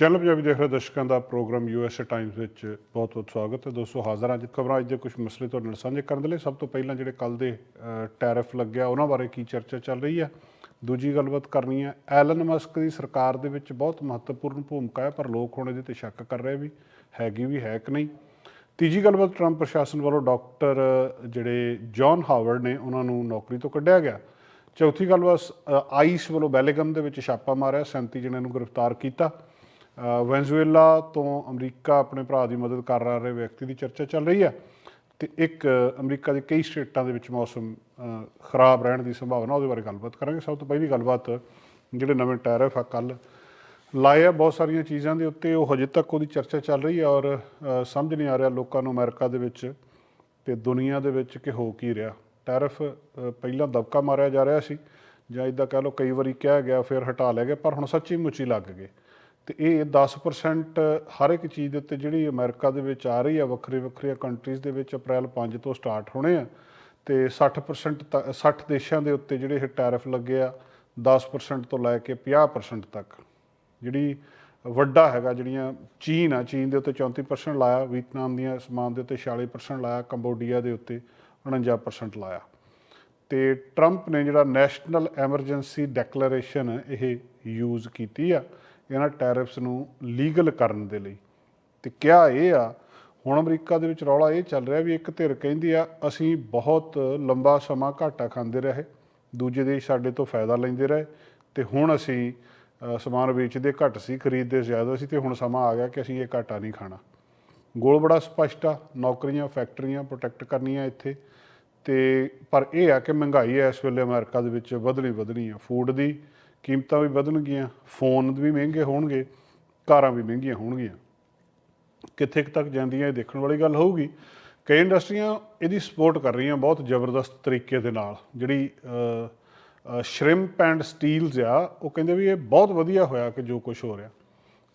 Channel Punjabi ਦੇਖ ਰਹੇ ਦਰਸ਼ਕਾਂ ਦਾ ਪ੍ਰੋਗਰਾਮ ਯੂਐਸਏ ਟਾਈਮਸ ਵਿੱਚ ਬਹੁਤ ਬਹੁਤ ਸਵਾਗਤ ਹੈ। ਦੋਸਤੋ ਹਾਜ਼ਰ ਹਾਂ ਅੱਜ ਖਬਰਾਂ ਅੱਜ ਦੇ ਕੁਝ ਮਸਲੇ ਤੁਹਾਡੇ ਨਾਲ ਸਾਂਝੇ ਕਰਨ ਦੇ ਲਈ। ਸਭ ਤੋਂ ਪਹਿਲਾਂ ਜਿਹੜੇ ਕੱਲ ਦੇ ਟੈਰਿਫ ਲੱਗਿਆ ਉਹਨਾਂ ਬਾਰੇ ਕੀ ਚਰਚਾ ਚੱਲ ਰਹੀ ਹੈ? ਦੂਜੀ ਗੱਲਬਾਤ ਕਰਨੀ ਹੈ ਐਲਨ ਮਸਕ ਦੀ ਸਰਕਾਰ ਦੇ ਵਿੱਚ ਬਹੁਤ ਮਹੱਤਵਪੂਰਨ ਭੂਮਿਕਾ ਹੈ ਪਰ ਲੋਕ ਹੁਣ ਇਹਦੇ ਤੇ ਸ਼ੱਕ ਕਰ ਰਹੇ ਵੀ ਹੈਗੀ ਵੀ ਹੈ ਕਿ ਨਹੀਂ। ਤੀਜੀ ਗੱਲਬਾਤ ਟਰੰਪ ਪ੍ਰਸ਼ਾਸਨ ਵੱਲੋਂ ਡਾਕਟਰ ਜਿਹੜੇ ਜੌਨ ਹਾਵਰਡ ਨੇ ਉਹਨਾਂ ਨੂੰ ਨੌਕਰੀ ਤੋਂ ਕੱਢਿਆ ਗਿਆ। ਚੌਥੀ ਗੱਲਬਾਤ ਅ, ਆਈਸ ਵੱਲੋਂ ਬੈਲੇਗਮ ਦੇ ਵਿੱਚ ਛਾਪਾ ਮਾਰਿਆ 37 ਜਣਿਆਂ ਨੂੰ ਗ੍ਰਿਫਤਾਰ ਕੀਤਾ। ਵੈਨਜ਼ੂਏਲਾ ਤੋਂ ਅਮਰੀਕਾ ਆਪਣੇ ਭਰਾ ਦੀ ਮਦਦ ਕਰ ਰਹੇ ਵਿਅਕਤੀ ਦੀ ਚਰਚਾ ਚੱਲ ਰਹੀ ਹੈ ਤੇ ਇੱਕ ਅਮਰੀਕਾ ਦੇ ਕਈ ਸਟੇਟਾਂ ਦੇ ਵਿੱਚ ਮੌਸਮ ਖਰਾਬ ਰਹਿਣ ਦੀ ਸੰਭਾਵਨਾ, ਉਹਦੇ ਬਾਰੇ ਗੱਲਬਾਤ ਕਰਾਂਗੇ। ਸਭ ਤੋਂ ਪਹਿਲੀ ਗੱਲਬਾਤ ਜਿਹੜੇ ਨਵੇਂ ਟੈਰਿਫ ਆ ਕੱਲ ਲਾਏ ਆ, ਬਹੁਤ ਸਾਰੀਆਂ ਚੀਜ਼ਾਂ ਦੇ ਉੱਤੇ ਉਹ ਹਜੇ ਤੱਕ ਉਹਦੀ ਚਰਚਾ ਚੱਲ ਰਹੀ ਹੈ ਔਰ ਸਮਝ ਨਹੀਂ ਆ ਰਿਹਾ ਲੋਕਾਂ ਨੂੰ ਅਮਰੀਕਾ ਦੇ ਵਿੱਚ ਤੇ ਦੁਨੀਆ ਦੇ ਵਿੱਚ ਕਿ ਹੋ ਕੀ ਰਿਹਾ। ਟੈਰਿਫ ਪਹਿਲਾਂ ਦਬਕਾ ਮਾਰਿਆ ਜਾ ਰਿਹਾ ਸੀ ਜਾਂ ਇਦਾਂ ਕਹਿ ਲਓ ਕਈ ਵਾਰੀ ਕਿਹਾ ਗਿਆ, ਫਿਰ ਹਟਾ ਲਿਆ ਗਿਆ, ਪਰ ਹੁਣ ਸੱਚੀ ਮੁੱਚੀ ਲੱਗ ਗਏ। ਤੇ ਇਹ 10% ਹਰ ਇੱਕ ਚੀਜ਼ ਦੇ ਉੱਤੇ ਜਿਹੜੀ ਅਮਰੀਕਾ ਦੇ ਵਿੱਚ ਆ ਰਹੀ ਆ ਵੱਖਰੇ ਵੱਖਰੀਆਂ ਕੰਟਰੀਜ਼ ਦੇ ਵਿੱਚ ਅਪ੍ਰੈਲ 5 ਤੋਂ ਸਟਾਰਟ ਹੋਣੇ ਆ। ਤੇ 60% ਤ- 60 ਦੇਸ਼ਾਂ ਦੇ ਉੱਤੇ ਜਿਹੜੇ ਇਹ ਟੈਰਿਫ ਲੱਗੇ ਆ 10% ਤੋਂ ਲੈ ਕੇ 50% ਤੱਕ। ਜਿਹੜੀ ਵੱਡਾ ਹੈਗਾ, ਜਿਹੜੀਆਂ ਚੀਨ ਆ, ਚੀਨ ਦੇ ਉੱਤੇ 34% ਲਾਇਆ ਵੀਤਨਾਮ ਦੀਆਂ ਸਮਾਨ ਦੇ ਉੱਤੇ 46% ਲਾਇਆ, ਕੰਬੋਡੀਆ ਦੇ ਉੱਤੇ 49% ਲਾਇਆ। ਤੇ ਟਰੰਪ ਨੇ ਜਿਹੜਾ ਨੈਸ਼ਨਲ ਐਮਰਜੈਂਸੀ ਡੈਕਲੇਰੇਸ਼ਨ ਇਹ ਯੂਜ਼ ਕੀਤੀ ਆ ਇਹਨਾਂ ਟੈਰਿਫਸ ਨੂੰ ਲੀਗਲ ਕਰਨ ਦੇ ਲਈ। ਤੇ ਕਿਹਾ ਇਹ ਆ, ਹੁਣ ਅਮਰੀਕਾ ਦੇ ਵਿੱਚ ਰੌਲਾ ਇਹ ਚੱਲ ਰਿਹਾ ਵੀ ਇੱਕ ਧਿਰ ਕਹਿੰਦੀ ਆ, ਅਸੀਂ ਬਹੁਤ ਲੰਬਾ ਸਮਾਂ ਘਾਟਾ ਖਾਂਦੇ ਰਹੇ, ਦੂਜੇ ਦੇਸ਼ ਸਾਡੇ ਤੋਂ ਫਾਇਦਾ ਲੈਂਦੇ ਰਹੇ, ਤੇ ਹੁਣ ਅਸੀਂ ਸਮਾਨ ਵੇਚਦੇ ਘੱਟ ਸੀ, ਖਰੀਦਦੇ ਜ਼ਿਆਦਾ ਸੀ, ਤੇ ਹੁਣ ਸਮਾਂ ਆ ਗਿਆ ਕਿ ਅਸੀਂ ਇਹ ਘਾਟਾ ਨਹੀਂ ਖਾਣਾ। ਗੋਲ ਬੜਾ ਸਪਸ਼ਟ ਆ, ਨੌਕਰੀਆਂ, ਫੈਕਟਰੀਆਂ ਪ੍ਰੋਟੈਕਟ ਕਰਨੀਆਂ ਇੱਥੇ। ਤੇ ਪਰ ਇਹ ਆ ਕਿ ਮਹਿੰਗਾਈ ਇਸ ਵੇਲੇ ਅਮਰੀਕਾ ਦੇ ਵਿੱਚ ਵਧਣੀ ਵਧਣੀ ਆ ਫੂਡ ਦੀ ਕੀਮਤਾਂ ਵੀ ਵਧਣਗੀਆਂ, ਫੋਨ ਵੀ ਮਹਿੰਗੇ ਹੋਣਗੇ, ਕਾਰਾਂ ਵੀ ਮਹਿੰਗੀਆਂ ਹੋਣਗੀਆਂ। ਕਿੱਥੇ ਕੁ ਤੱਕ ਜਾਂਦੀਆਂ ਇਹ ਦੇਖਣ ਵਾਲੀ ਗੱਲ ਹੋਊਗੀ। ਕਈ ਇੰਡਸਟਰੀਆਂ ਇਹਦੀ ਸਪੋਰਟ ਕਰ ਰਹੀਆਂ ਬਹੁਤ ਜ਼ਬਰਦਸਤ ਤਰੀਕੇ ਦੇ ਨਾਲ। ਜਿਹੜੀ ਸ਼੍ਰਿੰਪ ਐਂਡ ਸਟੀਲਸ ਆ, ਉਹ ਕਹਿੰਦੇ ਵੀ ਇਹ ਬਹੁਤ ਵਧੀਆ ਹੋਇਆ ਕਿ ਜੋ ਕੁਝ ਹੋ ਰਿਹਾ।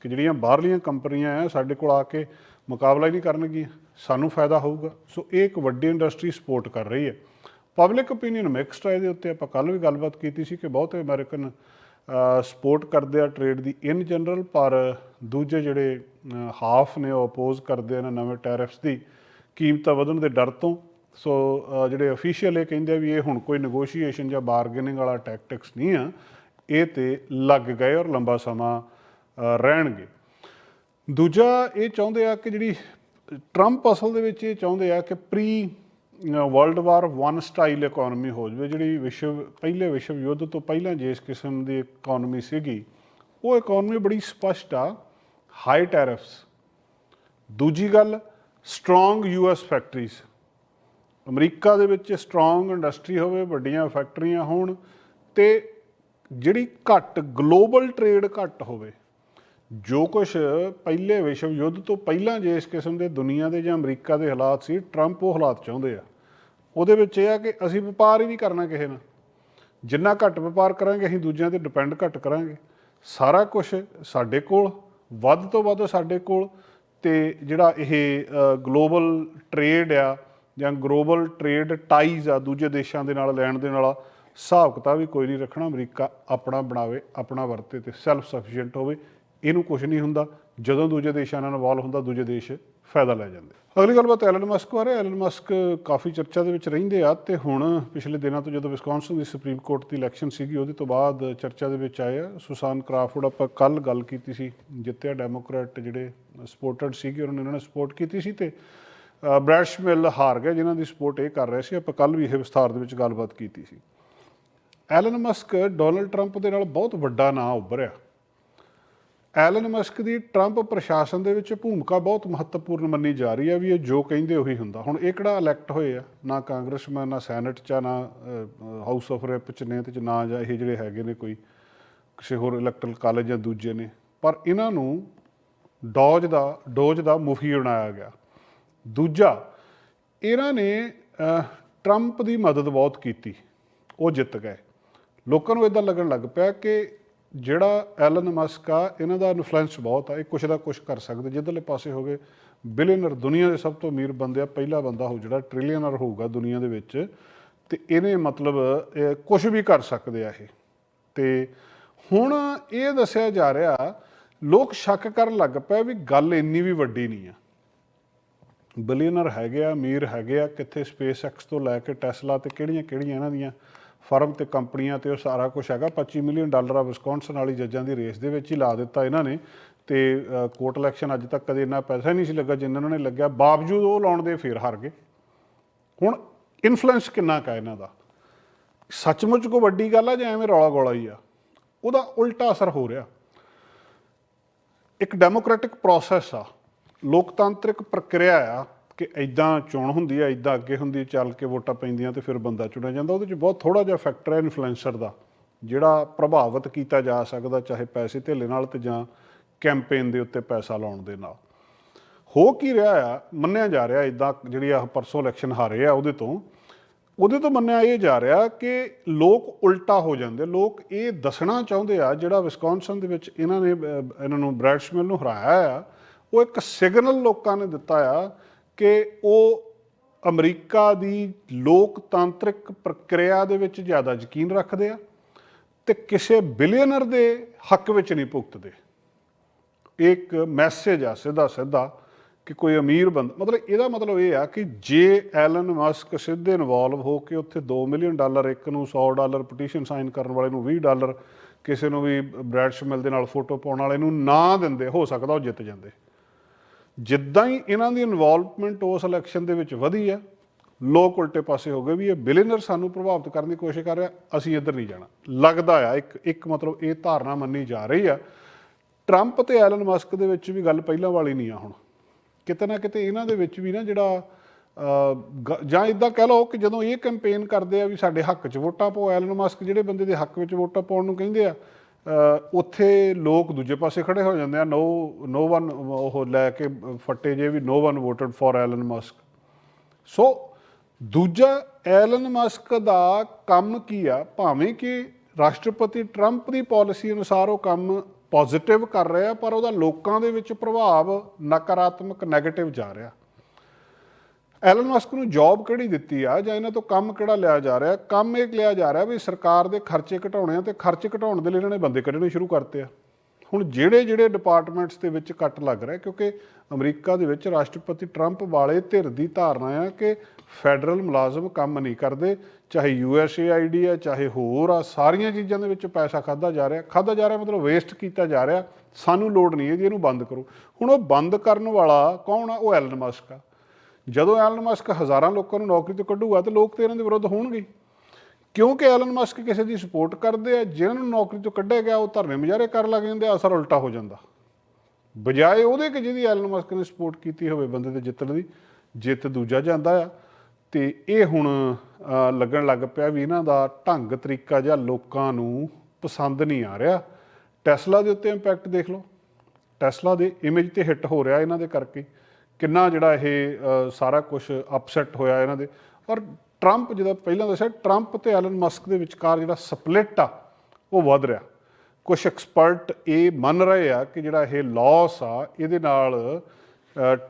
ਕਿ ਜਿਹੜੀਆਂ ਬਾਹਰਲੀਆਂ ਕੰਪਨੀਆਂ ਆ, ਸਾਡੇ ਕੋਲ ਆ ਕੇ ਮੁਕਾਬਲਾ ਹੀ ਨਹੀਂ ਕਰਨਗੀਆਂ। ਸਾਨੂੰ ਫਾਇਦਾ ਹੋਊਗਾ। ਸੋ ਇਹ ਇੱਕ ਵੱਡੀ ਇੰਡਸਟਰੀ ਸਪੋਰਟ ਕਰ ਰਹੀ ਹੈ। ਪਬਲਿਕ ਓਪੀਨੀਅਨ ਮਿਕਸਡ ਹੈ ਇਹਦੇ ਉੱਤੇ ਆਪਾਂ ਕੱਲ ਵੀ ਗੱਲਬਾਤ ਕੀਤੀ ਸੀ ਕਿ ਬਹੁਤ ਅਮਰੀਕਨ ਸਪੋਰਟ ਕਰਦੇ ਆ ਟ੍ਰੇਡ ਦੀ ਇਨ ਜਨਰਲ ਪਰ ਦੂਜੇ ਜਿਹੜੇ ਹਾਫ ਨੇ ਉਹ ਅਪੋਜ਼ ਕਰਦੇ ਨੇ ਨਵੇਂ ਟੈਰਿਫਸ ਦੀ, ਕੀਮਤਾਂ ਵਧਣ ਦੇ ਡਰ ਤੋਂ। ਸੋ ਜਿਹੜੇ ਅਫੀਸ਼ੀਅਲ ਇਹ ਕਹਿੰਦੇ ਆ ਵੀ ਇਹ ਹੁਣ ਕੋਈ ਨੈਗੋਸ਼ੀਏਸ਼ਨ ਜਾਂ ਬਾਰਗੇਨਿੰਗ ਵਾਲਾ ਟੈਕਟਿਕਸ ਨਹੀਂ ਆ, ਇਹ ਤੇ ਲੱਗ ਗਏ ਔਰ ਲੰਬਾ ਸਮਾਂ ਰਹਿਣਗੇ। ਦੂਜਾ ਇਹ ਚਾਹੁੰਦੇ ਆ ਕਿ ਜਿਹੜੀ ਟਰੰਪ ਅਸਲ ਦੇ ਵਿੱਚ ਇਹ ਚਾਹੁੰਦੇ ਆ ਕਿ pre world war 1 style economy ਹੋ ਜਾਵੇ, ਜਿਹੜੀ ਵਿਸ਼ਵ, ਪਹਿਲੇ ਵਿਸ਼ਵ ਯੁੱਧ ਤੋਂ ਪਹਿਲਾਂ ਜਿਸ ਕਿਸਮ ਦੀ ਇਕਨੋਮੀ ਸੀਗੀ, ਉਹ ਇਕਨੋਮੀ ਬੜੀ ਸਪਸ਼ਟ ਆ ਹਾਈ ਟੈਰਿਫਸ ਦੂਜੀ ਗੱਲ ਸਟਰੋਂਗ ਯੂਐਸ ਫੈਕਟਰੀਜ਼ ਅਮਰੀਕਾ ਦੇ ਵਿੱਚ ਸਟਰੋਂਗ ਇੰਡਸਟਰੀ ਹੋਵੇ, ਵੱਡੀਆਂ ਫੈਕਟਰੀਆਂ ਹੋਣ, ਤੇ ਜਿਹੜੀ ਘੱਟ ਗਲੋਬਲ ਟ੍ਰੇਡ ਘੱਟ ਹੋਵੇ ਜੋ ਕੁਝ ਪਹਿਲੇ ਵਿਸ਼ਵ ਯੁੱਧ ਤੋਂ ਪਹਿਲਾਂ ਜੇ ਇਸ ਕਿਸਮ ਦੇ ਦੁਨੀਆ ਦੇ ਜਾਂ ਅਮਰੀਕਾ ਦੇ ਹਾਲਾਤ ਸੀ ਟਰੰਪ ਉਹ ਹਾਲਾਤ ਚਾਹੁੰਦੇ ਆ। ਉਹਦੇ ਵਿੱਚ ਇਹ ਆ ਕਿ ਅਸੀਂ ਵਪਾਰ ਹੀ ਨਹੀਂ ਕਰਨਾ ਕਿਸੇ ਨਾਲ। ਜਿੰਨਾ ਘੱਟ ਵਪਾਰ ਕਰਾਂਗੇ, ਅਸੀਂ ਦੂਜਿਆਂ ਤੇ ਡਿਪੈਂਡ ਘੱਟ ਕਰਾਂਗੇ। ਸਾਰਾ ਕੁਝ ਸਾਡੇ ਕੋਲ, ਵੱਧ ਤੋਂ ਵੱਧ ਸਾਡੇ ਕੋਲ ਤੇ ਜਿਹੜਾ ਇਹ ਗਲੋਬਲ ਟ੍ਰੇਡ ਆ ਜਾਂ ਗਲੋਬਲ ਟ੍ਰੇਡ ਟਾਈਜ਼ ਆ ਦੂਜੇ ਦੇਸ਼ਾਂ ਦੇ ਨਾਲ, ਲੈਣ ਦੇ ਨਾਲ ਹਿਸਾਬ ਕਿਤਾਬ ਵੀ ਕੋਈ ਨਹੀਂ ਰੱਖਣਾ। ਅਮਰੀਕਾ ਆਪਣਾ ਬਣਾਵੇ, ਆਪਣਾ ਵਰਤੇ ਤੇ ਸੈਲਫ ਸਫੀਸ਼ੀਐਂਟ ਹੋਵੇ। ਇਹਨੂੰ ਕੁਝ ਨਹੀਂ ਹੁੰਦਾ, ਜਦੋਂ ਦੂਜੇ ਦੇਸ਼ਾਂ ਨਾਲ ਇਨਵੋਲਵ ਹੁੰਦਾ, ਦੂਜੇ ਦੇਸ਼ ਫਾਇਦਾ ਲੈ ਜਾਂਦੇ ਅਗਲੀ ਗੱਲਬਾਤ ਐਲਨ ਮਸਕ ਬਾਰੇ। ਐਲਨ ਮਸਕ ਕਾਫੀ ਚਰਚਾ ਦੇ ਵਿੱਚ ਰਹਿੰਦੇ ਆ ਤੇ ਹੁਣ ਪਿਛਲੇ ਦਿਨਾਂ ਤੋਂ ਜਦੋਂ ਵਿਸਕੌਨਸਨ ਦੀ ਸੁਪਰੀਮ ਕੋਰਟ ਦੀ ਇਲੈਕਸ਼ਨ ਸੀਗੀ, ਉਹਦੇ ਤੋਂ ਬਾਅਦ ਚਰਚਾ ਦੇ ਵਿੱਚ ਆਏ ਆ। ਸੁਸਾਨ ਕਰਾਫੋਰਡ ਆਪਾਂ ਕੱਲ ਗੱਲ ਕੀਤੀ ਸੀ, ਜਿੱਤਿਆ ਡੈਮੋਕ੍ਰੈਟ ਜਿਹੜੇ ਸਪੋਰਟਡ ਸੀਗੇ, ਉਹਨਾਂ ਨੇ ਇਹਨਾਂ ਨੇ ਸਪੋਰਟ ਕੀਤੀ ਸੀ ਤੇ ਬ੍ਰੈਡ ਸ਼ਮਿਲ ਹਾਰ ਗਏ ਜਿਨ੍ਹਾਂ ਦੀ ਸਪੋਰਟ ਇਹ ਕਰ ਰਹੇ ਸੀ। ਆਪਾਂ ਕੱਲ ਵੀ ਇਹ ਵਿਸਥਾਰ ਦੇ ਵਿੱਚ ਗੱਲਬਾਤ ਕੀਤੀ ਸੀ। ਐਲਨ ਮਸਕ ਡੋਨਲਡ ਟਰੰਪ ਦੇ ਨਾਲ ਬਹੁਤ ਵੱਡਾ ਨਾਂ ਉੱਭਰਿਆ। ਐਲਨ ਮਸਕ ਦੀ ਟਰੰਪ ਪ੍ਰਸ਼ਾਸਨ ਦੇ ਵਿੱਚ ਭੂਮਿਕਾ ਬਹੁਤ ਮਹੱਤਵਪੂਰਨ ਮੰਨੀ ਜਾ ਰਹੀ ਹੈ ਵੀ ਇਹ ਜੋ ਕਹਿੰਦੇ ਉਹੀ ਹੁੰਦਾ। ਹੁਣ ਇਹ ਕਿਹੜਾ ਇਲੈਕਟ ਹੋਏ ਆ? ਨਾ ਕਾਂਗਰਸਮੈਨ ਨਾ ਸੈਨੇਟ ਚ ਆ, ਨਾ ਹਾਊਸ ਆਫ ਰੈਪ ਚ ਨੇ ਤੇ ਚ ਨਾ ਜਾਂ ਇਹ ਜਿਹੜੇ ਹੈਗੇ ਨੇ ਕੋਈ ਕਿਸੇ ਹੋਰ ਇਲੈਕਟਰਲ ਕਾਲਜ ਜਾਂ ਦੂਜੇ ਨੇ। ਪਰ ਇਹਨਾਂ ਨੂੰ ਡੋਜ ਦਾ ਡੋਜ ਦਾ ਮੁਖੀ ਬਣਾਇਆ ਗਿਆ। ਦੂਜਾ ਇਹਨਾਂ ਨੇ ਟਰੰਪ ਦੀ ਮਦਦ ਬਹੁਤ ਕੀਤੀ। ਉਹ ਜਿੱਤ ਗਏ। ਲੋਕਾਂ ਨੂੰ ਇਦਾਂ ਲੱਗਣ ਲੱਗ ਪਿਆ ਕਿ ਜਿਹੜਾ ਐਲਨ ਮਸਕ ਆ, ਇਹਨਾਂ ਦਾ ਇਨਫਲੂਐਂਸ ਬਹੁਤ ਆ, ਇਹ ਕੁਛ ਦਾ ਕੁਛ ਕਰ ਸਕਦੇ, ਜਿੱਧਰਲੇ ਪਾਸੇ ਹੋ ਗਏ ਬਿਲੀਅਨਰ ਦੁਨੀਆ ਦੇ ਸਭ ਤੋਂ ਅਮੀਰ ਬੰਦੇ ਆ, ਪਹਿਲਾ ਬੰਦਾ ਹੋ ਜਿਹੜਾ ਟ੍ਰਿਲੀਅਨਰ ਹੋਊਗਾ ਦੁਨੀਆ ਦੇ ਵਿੱਚ, ਤੇ ਇਹਨੇ ਮਤਲਬ ਕੁਝ ਵੀ ਕਰ ਸਕਦੇ ਆ ਇਹ। ਤੇ ਹੁਣ ਇਹ ਦੱਸਿਆ ਜਾ ਰਿਹਾ, ਲੋਕ ਸ਼ੱਕ ਕਰਨ ਲੱਗ ਪਏ ਵੀ ਗੱਲ ਇੰਨੀ ਵੀ ਵੱਡੀ ਨਹੀਂ ਆ। ਬਿਲੀਅਨਰ ਹੈਗੇ ਆ, ਅਮੀਰ ਹੈਗੇ ਆ, ਕਿੱਥੇ ਸਪੇਸ ਐਕਸ ਤੋਂ ਲੈ ਕੇ ਟੈਸਲਾ ਤੇ ਕਿਹੜੀਆਂ ਕਿਹੜੀਆਂ ਇਹਨਾਂ ਦੀਆਂ ਫਰਮ ਤੇ ਕੰਪਨੀਆਂ ਤੇ ਉਹ ਸਾਰਾ ਕੁਝ ਹੈਗਾ। 25 ਮਿਲੀਅਨ ਡਾਲਰ ਆ ਵਿਸਕੌਨਸਨ ਵਾਲੀ ਜੱਜਾਂ ਦੀ ਰੇਸ ਦੇ ਵਿੱਚ ਹੀ ਲਾ ਦਿੱਤਾ ਇਹਨਾਂ ਨੇ। ਤੇ ਕੋਰਟ ਇਲੈਕਸ਼ਨ ਅੱਜ ਤੱਕ ਕਦੇ ਇੰਨਾ ਪੈਸਾ ਨਹੀਂ ਸੀ ਲੱਗਾ ਜਿੰਨਾ ਉਹਨਾਂ ਨੇ ਲੱਗਿਆ। ਬਾਵਜੂਦ ਉਹ ਲਾਉਣ ਦੇ ਫੇਰ ਹਾਰ ਗਏ। ਹੁਣ ਇਨਫਲੂਐਂਸ ਕਿੰਨਾ ਕਾ ਇਹਨਾਂ ਦਾ? ਸੱਚਮੁੱਚ ਕੋ ਵੱਡੀ ਗੱਲ ਆ ਜਾਂ ਐਵੇਂ ਰੌਲਾ ਗੋਲਾ ਹੀ ਆ? ਉਹਦਾ ਉਲਟਾ ਅਸਰ ਹੋ ਰਿਹਾ। ਇੱਕ ਡੈਮੋਕ੍ਰੈਟਿਕ ਪ੍ਰੋਸੈਸ ਆ। ਲੋਕਤਾਂਤਰਿਕ ਪ੍ਰਕਿਰਿਆ ਆ। ਕਿ ਐਦਾਂ ਚੋਣ ਹੁੰਦੀ ਆ ਐਦਾਂ ਅੱਗੇ ਹੁੰਦੀ ਚੱਲ ਕੇ ਵੋਟਾਂ ਪੈਂਦੀਆਂ ਤੇ ਫਿਰ ਬੰਦਾ ਚੁਣਿਆ ਜਾਂਦਾ। ਉਹਦੇ 'ਚ ਬਹੁਤ ਥੋੜਾ ਜਿਹਾ ਫੈਕਟਰ ਹੈ ਇਨਫਲੂਐਂਸਰ ਦਾ, ਜਿਹੜਾ ਪ੍ਰਭਾਵਿਤ ਕੀਤਾ ਜਾ ਸਕਦਾ ਚਾਹੇ ਪੈਸੇ ਧੇਲੇ ਨਾਲ ਤੇ ਜਾਂ ਕੈਂਪੇਨ ਦੇ ਉੱਤੇ ਪੈਸਾ ਲਾਉਣ ਦੇ ਨਾਲ। ਹੋ ਕੀ ਰਿਹਾ ਆ, ਮੰਨਿਆ ਜਾ ਰਿਹਾ ਇਦਾਂ ਜਿਹੜੀ ਆ ਪਰਸੋਂ ਇਲੈਕਸ਼ਨ ਹਾਰੇ ਆ ਉਹਦੇ ਤੋਂ ਉਹਦੇ ਤੋਂ ਮੰਨਿਆ ਇਹ ਜਾ ਰਿਹਾ ਕਿ ਲੋਕ ਉਲਟਾ ਹੋ ਜਾਂਦੇ। ਲੋਕ ਇਹ ਦੱਸਣਾ ਚਾਹੁੰਦੇ ਆ, ਜਿਹੜਾ ਵਿਸਕੌਨਸਨ ਦੇ ਵਿੱਚ ਇਹਨਾਂ ਨੇ ਇਹਨਾਂ ਨੂੰ ਬ੍ਰੈਡਸਮਿਲ ਨੂੰ ਹਰਾਇਆ ਆ, ਉਹ ਇੱਕ ਸਿਗਨਲ ਲੋਕਾਂ ਨੇ ਦਿੱਤਾ ਆ ਕਿ ਉਹ ਅਮਰੀਕਾ ਦੀ ਲੋਕਤਾਂਤਰਿਕ ਪ੍ਰਕਿਰਿਆ ਦੇ ਵਿੱਚ ਜ਼ਿਆਦਾ ਯਕੀਨ ਰੱਖਦੇ ਆ ਤੇ ਕਿਸੇ ਬਿਲੀਅਨਰ ਦੇ ਹੱਕ ਵਿੱਚ ਨਹੀਂ ਭੁਗਤਦੇ। ਇੱਕ ਮੈਸੇਜ ਆ ਸਿੱਧਾ ਸਿੱਧਾ ਕਿ ਕੋਈ ਅਮੀਰ ਬੰਦ, ਮਤਲਬ ਇਹਦਾ ਮਤਲਬ ਇਹ ਆ ਕਿ ਜੇ ਐਲਨ ਮਸਕ ਸਿੱਧੇ ਇਨਵੋਲਵ ਹੋ ਕੇ ਉੱਥੇ 2 ਮਿਲੀਅਨ ਡਾਲਰ ਇੱਕ ਨੂੰ 100 ਡਾਲਰ ਪਟੀਸ਼ਨ ਸਾਈਨ ਕਰਨ ਵਾਲੇ ਨੂੰ 20 ਡਾਲਰ ਕਿਸੇ ਨੂੰ ਵੀ ਬ੍ਰੈਡ ਸ਼ਮਿਲ ਦੇ ਨਾਲ ਫੋਟੋ ਪਾਉਣ ਵਾਲੇ ਨੂੰ ਨਾ ਦਿੰਦੇ, ਹੋ ਸਕਦਾ ਉਹ ਜਿੱਤ ਜਾਂਦੇ। ਜਿੱਦਾਂ ਹੀ ਇਹਨਾਂ ਦੀ ਇਨਵੋਲਵਮੈਂਟ ਉਸ ਇਲੈਕਸ਼ਨ ਦੇ ਵਿੱਚ ਵਧੀ ਆ ਲੋਕ ਉਲਟੇ ਪਾਸੇ ਹੋ ਗਏ ਵੀ ਇਹ ਬਿਲੀਅਨਰ ਸਾਨੂੰ ਪ੍ਰਭਾਵਿਤ ਕਰਨ ਦੀ ਕੋਸ਼ਿਸ਼ ਕਰ ਰਿਹਾ, ਅਸੀਂ ਇੱਧਰ ਨਹੀਂ ਜਾਣਾ। ਲੱਗਦਾ ਆ, ਇੱਕ ਇੱਕ ਮਤਲਬ ਇਹ ਧਾਰਨਾ ਮੰਨੀ ਜਾ ਰਹੀ ਆ। ਟਰੰਪ ਤੇ ਐਲਨ ਮਸਕ ਦੇ ਵਿੱਚ ਵੀ ਗੱਲ ਪਹਿਲਾਂ ਵਾਲੀ ਨਹੀਂ ਆ ਹੁਣ। ਕਿਤੇ ਨਾ ਕਿਤੇ ਇਹਨਾਂ ਦੇ ਵਿੱਚ ਵੀ ਨਾ ਜਿਹੜਾ ਗ- ਜਾਂ ਇਦਾਂ ਕਹਿ ਲਓ ਕਿ ਜਦੋਂ ਇਹ ਕੈਂਪੇਨ ਕਰਦੇ ਆ ਵੀ ਸਾਡੇ ਹੱਕ 'ਚ ਵੋਟਾਂ ਪਾਓ ਐਲਨ ਮਸਕ ਜਿਹੜੇ ਬੰਦੇ ਦੇ ਹੱਕ ਵਿੱਚ ਵੋਟਾਂ ਪਾਉਣ ਨੂੰ ਕਹਿੰਦੇ ਆ ਉੱਥੇ ਲੋਕ ਦੂਜੇ ਪਾਸੇ ਖੜੇ ਹੋ ਜਾਂਦੇ ਆ। ਨੋ ਨੋ ਵਨ ਉਹ ਲੈ ਕੇ ਫੱਟੇ ਜੇ ਵੀ no one voted for Elon Musk so ਦੂਜਾ ਐਲਨ ਮਸਕ ਦਾ ਕੰਮ ਕੀ ਆ? ਭਾਵੇਂ ਕਿ ਰਾਸ਼ਟਰਪਤੀ ਟਰੰਪ ਦੀ ਪਾਲਿਸੀ ਅਨੁਸਾਰ ਉਹ ਕੰਮ ਪੋਜ਼ਿਟਿਵ ਕਰ ਰਿਹਾ, ਪਰ ਉਹਦਾ ਲੋਕਾਂ ਦੇ ਵਿੱਚ ਪ੍ਰਭਾਵ ਨਕਾਰਾਤਮਕ 네ਗੇਟਿਵ ਜਾ ਰਿਹਾ। ਐਲਨ ਮਸਕ ਨੂੰ ਜੌਬ ਕਿਹੜੀ ਦਿੱਤੀ ਆ ਜਾਂ ਇਹਨਾਂ ਤੋਂ ਕੰਮ ਕਿਹੜਾ ਲਿਆ ਜਾ ਰਿਹਾ? ਕੰਮ ਇਹ ਲਿਆ ਜਾ ਰਿਹਾ ਵੀ ਸਰਕਾਰ ਦੇ ਖਰਚੇ ਘਟਾਉਣੇ ਆ ਤੇ ਖਰਚੇ ਘਟਾਉਣ ਦੇ ਲਈ ਇਹਨਾਂ ਨੇ ਬੰਦੇ ਕੱਢਣੇ ਸ਼ੁਰੂ ਕਰਤੇ ਆ। ਹੁਣ ਜਿਹੜੇ ਜਿਹੜੇ ਡਿਪਾਰਟਮੈਂਟਸ ਦੇ ਵਿੱਚ ਕੱਟ ਲੱਗ ਰਿਹਾ, ਕਿਉਂਕਿ ਅਮਰੀਕਾ ਦੇ ਵਿੱਚ ਰਾਸ਼ਟਰਪਤੀ ਟਰੰਪ ਵਾਲੇ ਧਿਰ ਦੀ ਧਾਰਨਾ ਆ ਕਿ ਫੈਡਰਲ ਮੁਲਾਜ਼ਮ ਕੰਮ ਨਹੀਂ ਕਰਦੇ, ਚਾਹੇ ਯੂਐਸਏਆਈਡੀ ਆ, ਚਾਹੇ ਹੋਰ ਆ, ਸਾਰੀਆਂ ਚੀਜ਼ਾਂ ਦੇ ਵਿੱਚ ਪੈਸਾ ਖਾਦਾ ਜਾ ਰਿਹਾ। ਖਾਦਾ ਜਾ ਰਿਹਾ ਮਤਲਬ ਵੇਸਟ ਕੀਤਾ ਜਾ ਰਿਹਾ, ਸਾਨੂੰ ਲੋੜ ਨਹੀਂ ਹੈ ਜੀ ਇਹਨੂੰ ਬੰਦ ਕਰੋ। ਹੁਣ ਉਹ ਬੰਦ ਕਰਨ ਵਾਲਾ ਕੌਣ ਆ? ਉਹ ਐਲਨ ਮਸਕ ਆ। ਜਦੋਂ ਐਲਨ ਮਸਕ ਹਜ਼ਾਰਾਂ ਲੋਕਾਂ ਨੂੰ ਨੌਕਰੀ ਤੋਂ ਕੱਢੂਗਾ ਤਾਂ ਲੋਕ ਤੇ ਇਹਨਾਂ ਦੇ ਵਿਰੁੱਧ ਹੋਣਗੇ। ਕਿਉਂਕਿ ਐਲਨ ਮਸਕ ਕਿਸੇ ਦੀ ਸਪੋਰਟ ਕਰਦੇ ਆ, ਜਿਹਨਾਂ ਨੂੰ ਨੌਕਰੀ ਤੋਂ ਕੱਢਿਆ ਗਿਆ, ਉਹ ਧਰਨੇ ਮੁਜ਼ਾਹਰੇ ਕਰਨ ਲੱਗ ਜਾਂਦੇ ਆ, ਅਸਰ ਉਲਟਾ ਹੋ ਜਾਂਦਾ। ਬਜਾਏ ਉਹਦੇ ਕਿ ਜਿਹਦੀ ਐਲਨ ਮਸਕ ਨੇ ਸਪੋਰਟ ਕੀਤੀ ਹੋਵੇ ਬੰਦੇ ਦੇ ਜਿੱਤਣ ਦੀ, ਜਿੱਤ ਦੂਜਾ ਜਾਂਦਾ ਆ। ਤੇ ਇਹ ਹੁਣ ਲੱਗਣ ਲੱਗ ਪਿਆ ਵੀ ਇਹਨਾਂ ਦਾ ਢੰਗ, ਤਰੀਕਾ ਜਾਂ ਲੋਕਾਂ ਨੂੰ ਪਸੰਦ ਨਹੀਂ ਆ ਰਿਹਾ। ਟੈਸਲਾ ਦੇ ਉੱਤੇ ਇੰਪੈਕਟ ਦੇਖ ਲਓ। ਟੈਸਲਾ ਦੇ ਇਮੇਜ ਤੇ ਹਿੱਟ ਹੋ ਰਿਹਾ ਇਹਨਾਂ ਦੇ ਕਰਕੇ। ਕਿੰਨਾ ਜਿਹੜਾ ਇਹ ਸਾਰਾ ਕੁਝ ਅਪਸੈਟ ਹੋਇਆ ਇਹਨਾਂ ਦੇ। ਔਰ ਟਰੰਪ ਜਿਹਦਾ ਪਹਿਲਾਂ ਦੱਸਿਆ ਟਰੰਪ ਤੇ ਐਲਨ ਮਸਕ ਦੇ ਵਿਚਕਾਰ ਜਿਹੜਾ ਸਪਲਿਟ ਆ, ਉਹ ਵੱਧ ਰਿਹਾ। ਕੁਝ ਐਕਸਪਰਟ ਇਹ ਮੰਨ ਰਹੇ ਆ ਕਿ ਜਿਹੜਾ ਇਹ ਲਾਸ ਆ, ਇਹਦੇ ਨਾਲ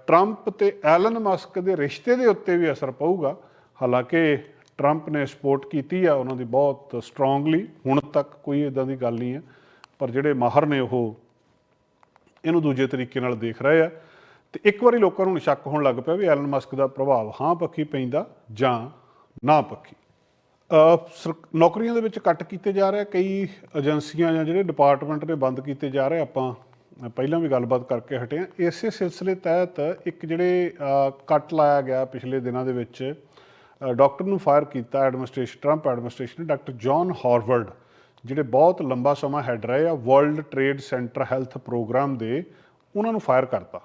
ਟਰੰਪ ਤੇ ਐਲਨ ਮਸਕ ਦੇ ਰਿਸ਼ਤੇ ਦੇ ਉੱਤੇ ਵੀ ਅਸਰ ਪਊਗਾ। ਹਾਲਾਂਕਿ ਟਰੰਪ ਨੇ ਸਪੋਰਟ ਕੀਤੀ ਆ ਉਹਨਾਂ ਦੀ ਬਹੁਤ ਸਟਰੋਂਗਲੀ ਹੁਣ ਤੱਕ ਕੋਈ ਇਦਾਂ ਦੀ ਗੱਲ ਨਹੀਂ ਹੈ। ਪਰ ਜਿਹੜੇ ਮਾਹਰ ਨੇ ਉਹ, ਇਹਨੂੰ ਦੂਜੇ ਤਰੀਕੇ ਨਾਲ ਦੇਖ ਰਹੇ ਆ। ਤੇ ਇੱਕ ਵਾਰੀ ਲੋਕਾਂ ਨੂੰ ਸ਼ੱਕ ਹੋਣ ਲੱਗ ਪਿਆ ਵੀ ਐਲਨ ਮਸਕ ਦਾ ਪ੍ਰਭਾਵ ਹਾਂ ਪੱਖੀ ਪੈਂਦਾ ਜਾਂ ਨਾ ਪੱਖੀ। ਸਰ- ਨੌਕਰੀਆਂ ਦੇ ਵਿੱਚ ਕੱਟ ਕੀਤੇ ਜਾ ਰਹੇ ਕਈ ਏਜੰਸੀਆਂ ਜਾਂ ਜਿਹੜੇ ਡਿਪਾਰਟਮੈਂਟ ਨੇ ਬੰਦ ਕੀਤੇ ਜਾ ਰਹੇ ਆਪਾਂ ਪਹਿਲਾਂ ਵੀ ਗੱਲਬਾਤ ਕਰਕੇ ਹਟੇ ਆ। ਇਸੇ ਸਿਲਸਿਲੇ ਤਹਿਤ ਇੱਕ ਜਿਹੜੇ ਕੱਟ ਲਾਇਆ ਗਿਆ ਪਿਛਲੇ ਦਿਨਾਂ ਦੇ ਵਿੱਚ ਅਹ, ਡਾਕਟਰ ਨੂੰ ਫਾਇਰ ਕੀਤਾ ਐਡਮਿਨਿਸਟ੍ਰੇਸ਼ਨ ਟਰੰਪ ਐਡਮਿਨਿਸਟ੍ਰੇਸ਼ਨ ਨੇ ਡਾਕਟਰ ਜੌਨ ਹਾਰਵਰਡ ਜਿਹੜੇ ਬਹੁਤ ਲੰਬਾ ਸਮਾਂ ਹੈਡ ਰਹੇ ਆ World Trade Center health programme ਦੇ ਉਹਨਾਂ ਨੂੰ ਫਾਇਰ ਕਰਤਾ।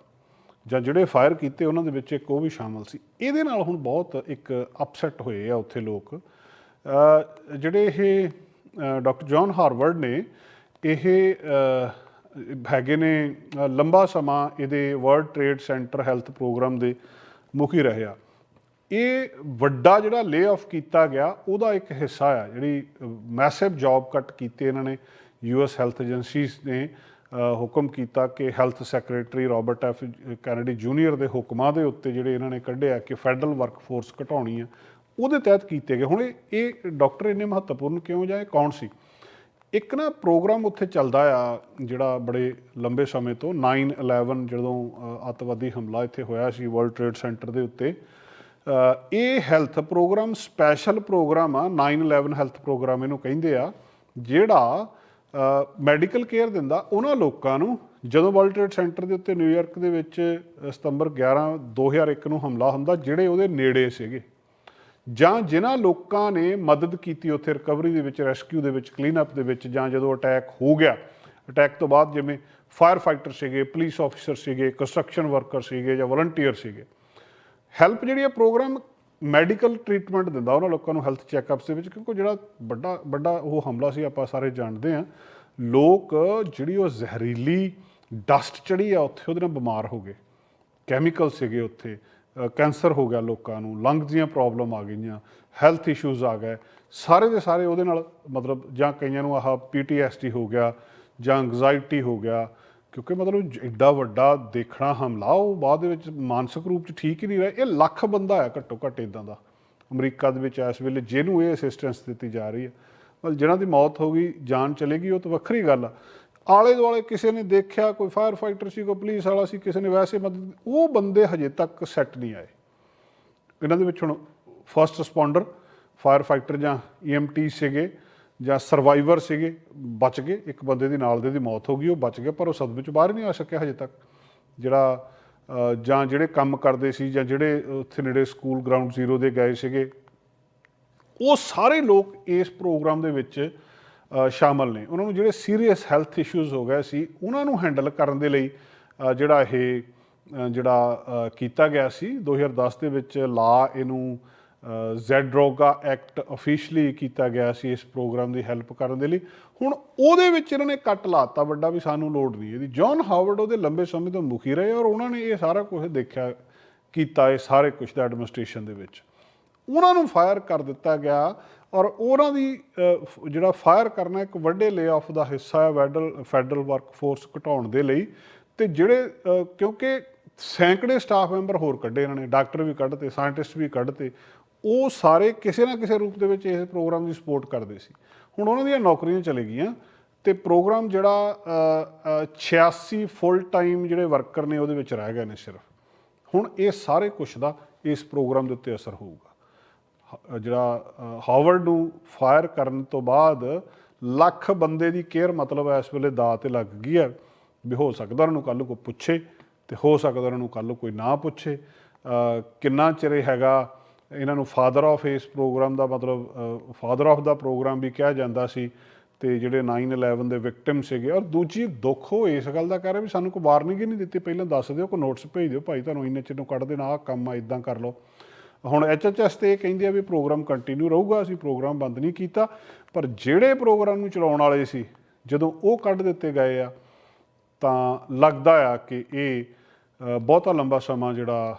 ਜਾਂ ਜਿਹੜੇ ਫਾਇਰ ਕੀਤੇ ਉਹਨਾਂ ਦੇ ਵਿੱਚ ਇੱਕ ਉਹ ਵੀ ਸ਼ਾਮਲ ਸੀ। ਇਹਦੇ ਨਾਲ ਹੁਣ ਬਹੁਤ ਇੱਕ ਅਪਸੈਟ ਹੋਏ ਆ ਉੱਥੇ ਲੋਕ। ਜਿਹੜੇ ਇਹ ਡਾਕਟਰ ਜੌਨ ਹਾਰਵਰਡ ਨੇ, ਇਹ ਹੈਗੇ ਨੇ ਲੰਬਾ ਸਮਾਂ ਇਹਦੇ World Trade Center health programme ਦੇ ਮੁਖੀ ਰਹੇ ਆ। ਇਹ ਵੱਡਾ ਜਿਹੜਾ ਲੇ ਆਫ ਕੀਤਾ ਗਿਆ, ਉਹਦਾ ਇੱਕ ਹਿੱਸਾ ਆ। ਜਿਹੜੀ ਮੈਸਿਵ ਜੌਬ ਕੱਟ ਕੀਤੇ ਇਹਨਾਂ ਨੇ ਯੂਐਸ ਹੈਲਥ ਏਜੰਸੀਜ਼ ਨੇ ਹੁਕਮ ਕੀਤਾ ਕਿ health secretary Robert F Kennedy junior ਦੇ ਹੁਕਮਾਂ ਦੇ ਉੱਤੇ ਜਿਹੜੇ ਇਹਨਾਂ ਨੇ ਕੱਢਿਆ ਕਿ ਫੈਡਰਲ ਵਰਕਫੋਰਸ ਘਟਾਉਣੀ ਆ ਉਹਦੇ ਤਹਿਤ ਕੀਤੇ ਗਏ। ਹੁਣ ਇਹ ਇਹ ਡਾਕਟਰ ਇੰਨੇ ਮਹੱਤਵਪੂਰਨ ਕਿਉਂ ਜਾਂ ਇਹ ਕੌਣ ਸੀ? ਇੱਕ ਨਾ ਪ੍ਰੋਗਰਾਮ ਉੱਥੇ ਚੱਲਦਾ ਆ ਜਿਹੜਾ ਬੜੇ ਲੰਬੇ ਸਮੇਂ ਤੋਂ 9/11 ਜਦੋਂ ਅ, ਅੱਤਵਾਦੀ ਹਮਲਾ ਇੱਥੇ ਹੋਇਆ ਸੀ ਵਰਲਡ ਟ੍ਰੇਡ ਸੈਂਟਰ ਦੇ ਉੱਤੇ। ਇਹ ਹੈਲਥ ਪ੍ਰੋਗਰਾਮ ਸਪੈਸ਼ਲ ਪ੍ਰੋਗਰਾਮ ਆ 9/11 ਹੈਲਥ ਪ੍ਰੋਗਰਾਮ ਇਹਨੂੰ ਕਹਿੰਦੇ ਆ ਜਿਹੜਾ ਮੈਡੀਕਲ ਕੇਅਰ ਦਿੰਦਾ ਉਹਨਾਂ ਲੋਕਾਂ ਨੂੰ ਜਦੋਂ ਵਰਲਡ ਟ੍ਰੇਡ ਸੈਂਟਰ ਦੇ ਉੱਤੇ ਨਿਊਯਾਰਕ ਦੇ ਵਿੱਚ ਅ, ਸਤੰਬਰ 11 2001 ਨੂੰ ਹਮਲਾ ਹੁੰਦਾ ਜਿਹੜੇ ਉਹਦੇ ਨੇੜੇ ਸੀਗੇ। ਜਾਂ ਜਿਨ੍ਹਾਂ ਲੋਕਾਂ ਨੇ ਮਦਦ ਕੀਤੀ ਉੱਥੇ ਰਿਕਵਰੀ ਦੇ ਵਿੱਚ ਰੈਸਕਿਊ ਦੇ ਵਿੱਚ ਕਲੀਨ ਅਪ ਦੇ ਵਿੱਚ ਜਾਂ ਜਦੋਂ ਅਟੈਕ ਹੋ ਗਿਆ ਅਟੈਕ ਤੋਂ ਬਾਅਦ ਜਿਵੇਂ ਫਾਇਰ ਫਾਈਟਰ ਸੀਗੇ ਪੁਲਿਸ ਆਫੀਸਰ ਸੀਗੇ ਕੰਸਟਰਕਸ਼ਨ ਵਰਕਰ ਸੀਗੇ ਜਾਂ ਵਲੰਟੀਅਰ ਸੀਗੇ। ਹੈਲਪ ਜਿਹੜੀ ਹੈ ਪ੍ਰੋਗਰਾਮ ਮੈਡੀਕਲ ਟ੍ਰੀਟਮੈਂਟ ਦਿੰਦਾ ਉਹਨਾਂ ਲੋਕਾਂ ਨੂੰ ਹੈਲਥ ਚੈੱਕਅਪਸ ਦੇ ਵਿੱਚ, ਕਿਉਂਕਿ ਜਿਹੜਾ ਵੱਡਾ ਵੱਡਾ ਉਹ ਹਮਲਾ ਸੀ, ਆਪਾਂ ਸਾਰੇ ਜਾਣਦੇ ਆ ਲੋਕ ਜਿਹੜੀ ਉਹ ਜ਼ਹਿਰੀਲੀ ਡਸਟ ਚੜੀ ਆ, ਉੱਥੇ ਉਹਦੇ ਨਾਲ ਬਿਮਾਰ ਹੋ ਗਏ। ਕੈਮੀਕਲ ਸੀਗੇ ਉੱਥੇ। ਕੈਂਸਰ ਹੋ ਗਿਆ ਲੋਕਾਂ ਨੂੰ ਲੰਗਸ ਦੀਆਂ ਪ੍ਰੋਬਲਮ ਆ ਗਈਆਂ, ਹੈਲਥ ਇਸ਼ੂਜ਼ ਆ ਗਏ। ਸਾਰੇ ਦੇ ਸਾਰੇ ਉਹਦੇ ਨਾਲ ਮਤਲਬ ਜਾਂ ਕਈਆਂ ਨੂੰ ਆਹ ਪੀਟੀਐਸਡੀ ਹੋ ਗਿਆ ਜਾਂ ਐਂਗਜ਼ਾਇਟੀ ਹੋ ਗਿਆ। ਕਿਉਂਕਿ ਮਤਲਬ ਜ- ਐਡਾ ਵੱਡਾ ਦੇਖਣਾ ਹਮਲਾ, ਉਹ ਬਾਅਦ ਦੇ ਵਿੱਚ ਮਾਨਸਿਕ ਰੂਪ ਚ ਠੀਕ ਹੀ ਨਹੀਂ ਰਿਹਾ। ਇਹ ਲੱਖ ਬੰਦਾ ਹੈ ਘੱਟੋ ਘੱਟ ਇਦਾਂ ਦਾ। ਅਮਰੀਕਾ ਦੇ ਵਿੱਚ ਇਸ ਵੇਲੇ ਜਿਹਨੂੰ ਇਹ ਅਸਿਸਟੈਂਸ ਦਿੱਤੀ ਜਾ ਰਹੀ ਹੈ। ਮਤਲਬ ਜਿਹਨਾਂ ਦੀ ਮੌਤ ਹੋ ਗਈ, ਜਾਨ ਚਲੇਗੀ, ਉਹ ਤਾਂ ਵੱਖਰੀ ਗੱਲ ਆ। ਆਲੇ ਦੁਆਲੇ ਕਿਸੇ ਨੇ ਦੇਖਿਆ, ਕੋਈ ਫਾਇਰ ਫਾਈਟਰ ਸੀ, ਕੋਈ ਪੁਲਿਸ ਵਾਲਾ ਸੀ, ਕਿਸੇ ਨੇ ਵੈਸੇ ਮਦਦ ਉਹ ਬੰਦੇ ਹਜੇ ਤੱਕ ਸੈੱਟ ਨਹੀਂ ਆਏ। ਇਹਨਾਂ ਦੇ ਵਿੱਚ ਹੁਣ ਫਰਸਟ ਰਿਸਪੌਂਡਰ ਫਾਇਰ ਫਾਈਟਰ ਜਾਂ ਈਐਮਟੀ ਸੀਗੇ। ਜਾਂ ਸਰਵਾਈਵਰ ਸੀਗੇ ਬਚ ਗਏ ਇੱਕ ਬੰਦੇ ਦੀ ਨਾਲ ਦੇ ਦੀ ਮੌਤ ਹੋ ਗਈ ਉਹ ਬਚ ਗਿਆ ਪਰ ਉਹ ਸਦਮੇ ਚੋਂ ਬਾਹਰ ਨਹੀਂ ਆ ਸਕਿਆ ਹਜੇ ਤੱਕ। ਜਿਹੜਾ ਜਾਂ ਜਿਹੜੇ ਕੰਮ ਕਰਦੇ ਸੀ ਜਾਂ ਜਿਹੜੇ ਉੱਥੇ ਨੇੜੇ ਸਕੂਲ ਗਰਾਊਂਡ ਜ਼ੀਰੋ ਦੇ ਗਏ ਸੀਗੇ ਉਹ ਸਾਰੇ ਲੋਕ ਇਸ ਪ੍ਰੋਗਰਾਮ ਦੇ ਵਿੱਚ ਅ, ਸ਼ਾਮਲ ਨੇ। ਉਹਨਾਂ ਨੂੰ ਜਿਹੜੇ ਸੀਰੀਅਸ ਹੈਲਥ ਇਸ਼ੂਜ਼ ਹੋ ਗਏ ਸੀ ਉਹਨਾਂ ਨੂੰ ਹੈਂਡਲ ਕਰਨ ਦੇ ਲਈ ਜਿਹੜਾ ਇਹ ਜਿਹੜਾ ਕੀਤਾ ਗਿਆ ਸੀ 2010 ਦੇ ਵਿੱਚ ਲਾ ਇਹਨੂੰ ਜ਼ੈਡਰੋਗਾ ਐਕਟ ਅਫੀਸ਼ੀਅਲੀ ਕੀਤਾ ਗਿਆ ਸੀ ਇਸ ਪ੍ਰੋਗਰਾਮ ਦੀ ਹੈਲਪ ਕਰਨ ਦੇ ਲਈ। ਹੁਣ ਉਹਦੇ ਵਿੱਚ ਇਹਨਾਂ ਨੇ ਕੱਟ ਲਾਤਾ, ਵੱਡਾ ਵੀ ਸਾਨੂੰ ਲੋੜ ਨਹੀਂ। ਇਹਦੀ ਜੌਨ ਹਾਰਵਰਡ ਉਹਦੇ ਲੰਬੇ ਸਮੇਂ ਤੋਂ ਮੁਖੀ ਰਹੇ ਔਰ ਉਹਨਾਂ ਨੇ ਇਹ ਸਾਰਾ ਕੁਝ ਦੇਖਿਆ, ਕੀਤਾ ਇਹ ਸਾਰੇ ਕੁਝ ਦਾ ਐਡਮਿਨਿਸਟ੍ਰੇਸ਼ਨ ਦੇ ਵਿੱਚ। ਉਹਨਾਂ ਨੂੰ ਫਾਇਰ ਕਰ ਦਿੱਤਾ ਗਿਆ ਔਰ ਉਹਨਾਂ ਦੀ ਜਿਹੜਾ ਫਾਇਰ ਕਰਨਾ ਇੱਕ ਵੱਡੇ ਲੇ-ਆਫ ਦਾ ਹਿੱਸਾ ਹੈ ਫੈਡਰਲ ਫੈਡਰਲ ਵਰਕਫੋਰਸ ਘਟਾਉਣ ਦੇ ਲਈ। ਤੇ ਜਿਹੜੇ ਕਿਉਂਕਿ ਸੈਂਕੜੇ ਸਟਾਫ ਮੈਂਬਰ ਹੋਰ ਕੱਢੇ ਇਹਨਾਂ ਨੇ, ਡਾਕਟਰ ਵੀ ਕੱਢਤੇ ਸਾਇੰਟਿਸਟ ਵੀ ਕੱਢਤੇ ਉਹ ਸਾਰੇ ਕਿਸੇ ਨਾ ਕਿਸੇ ਰੂਪ ਦੇ ਵਿੱਚ ਇਸ ਪ੍ਰੋਗਰਾਮ ਦੀ ਸਪੋਰਟ ਕਰਦੇ ਸੀ। ਹੁਣ ਉਹਨਾਂ ਦੀਆਂ ਨੌਕਰੀਆਂ ਚਲੇ ਗਈਆਂ ਤੇ ਪ੍ਰੋਗਰਾਮ ਜਿਹੜਾ ਅ, 86 ਫੁੱਲ ਟਾਈਮ ਜਿਹੜੇ ਵਰਕਰ ਨੇ ਉਹਦੇ ਵਿੱਚ ਰਹਿ ਗਏ ਨੇ ਸਿਰਫ। ਹੁਣ ਇਹ ਸਾਰੇ ਕੁਝ ਦਾ ਇਸ ਪ੍ਰੋਗਰਾਮ ਦੇ ਉੱਤੇ ਅਸਰ ਹੋਊਗਾ। ਜਿਹੜਾ ਹਾਰਵਰਡ ਨੂੰ ਫਾਇਰ ਕਰਨ ਤੋਂ ਬਾਅਦ ਲੱਖ ਬੰਦੇ ਦੀ ਕੇਅਰ ਮਤਲਬ ਇਸ ਵੇਲੇ ਦਾ ਤੇ ਲੱਗ ਗਈ ਹੈ ਵੀ ਹੋ ਸਕਦਾ ਉਹਨਾਂ ਨੂੰ ਕੱਲ ਨੂੰ ਕੋਈ ਪੁੱਛੇ ਤੇ ਹੋ ਸਕਦਾ ਉਹਨਾਂ ਨੂੰ ਕੱਲ ਨੂੰ ਕੋਈ ਨਾ ਪੁੱਛੇ। ਕਿੰਨਾ ਚਿਰ ਹੈਗਾ ਇਹਨਾਂ ਨੂੰ ਫਾਦਰ ਆਫ ਇਸ ਪ੍ਰੋਗਰਾਮ ਦਾ ਮਤਲਬ ਫਾਦਰ ਆਫ ਦਾ ਪ੍ਰੋਗਰਾਮ ਵੀ ਕਿਹਾ ਜਾਂਦਾ ਸੀ ਤੇ ਜਿਹੜੇ 9/11 ਦੇ ਵਿਕਟਿਮ ਸੀਗੇ। ਔਰ ਦੂਜੀ ਦੁੱਖ ਉਹ ਇਸ ਗੱਲ ਦਾ ਕਰ ਰਿਹਾ ਵੀ ਸਾਨੂੰ ਕੋਈ ਵਾਰਨਿੰਗ ਹੀ ਨਹੀਂ ਦਿੱਤੀ। ਪਹਿਲਾਂ ਦੱਸ ਦਿਓ, ਕੋਈ ਨੋਟਿਸ ਭੇਜ ਦਿਓ, ਭਾਈ ਤੁਹਾਨੂੰ ਇੰਨੇ ਚਿਰ ਨੂੰ ਕੱਢ ਦੇਣਾ, ਆਹ ਕੰਮ ਆ ਇਦਾਂ ਕਰ ਲਓ। ਹੁਣ ਐਚਐਚਐਸ ਤੇ ਇਹ ਕਹਿੰਦੇ ਆ ਵੀ ਪ੍ਰੋਗਰਾਮ ਕੰਟੀਨਿਊ ਰਹੂਗਾ, ਅਸੀਂ ਪ੍ਰੋਗਰਾਮ ਬੰਦ ਨਹੀਂ ਕੀਤਾ। ਪਰ ਜਿਹੜੇ ਪ੍ਰੋਗਰਾਮ ਨੂੰ ਚਲਾਉਣ ਵਾਲੇ ਸੀ, ਜਦੋਂ ਉਹ ਕੱਢ ਦਿੱਤੇ ਗਏ ਆ, ਤਾਂ ਲੱਗਦਾ ਆ ਕਿ ਇਹ ਬਹੁਤਾ ਲੰਬਾ ਸਮਾਂ ਜਿਹੜਾ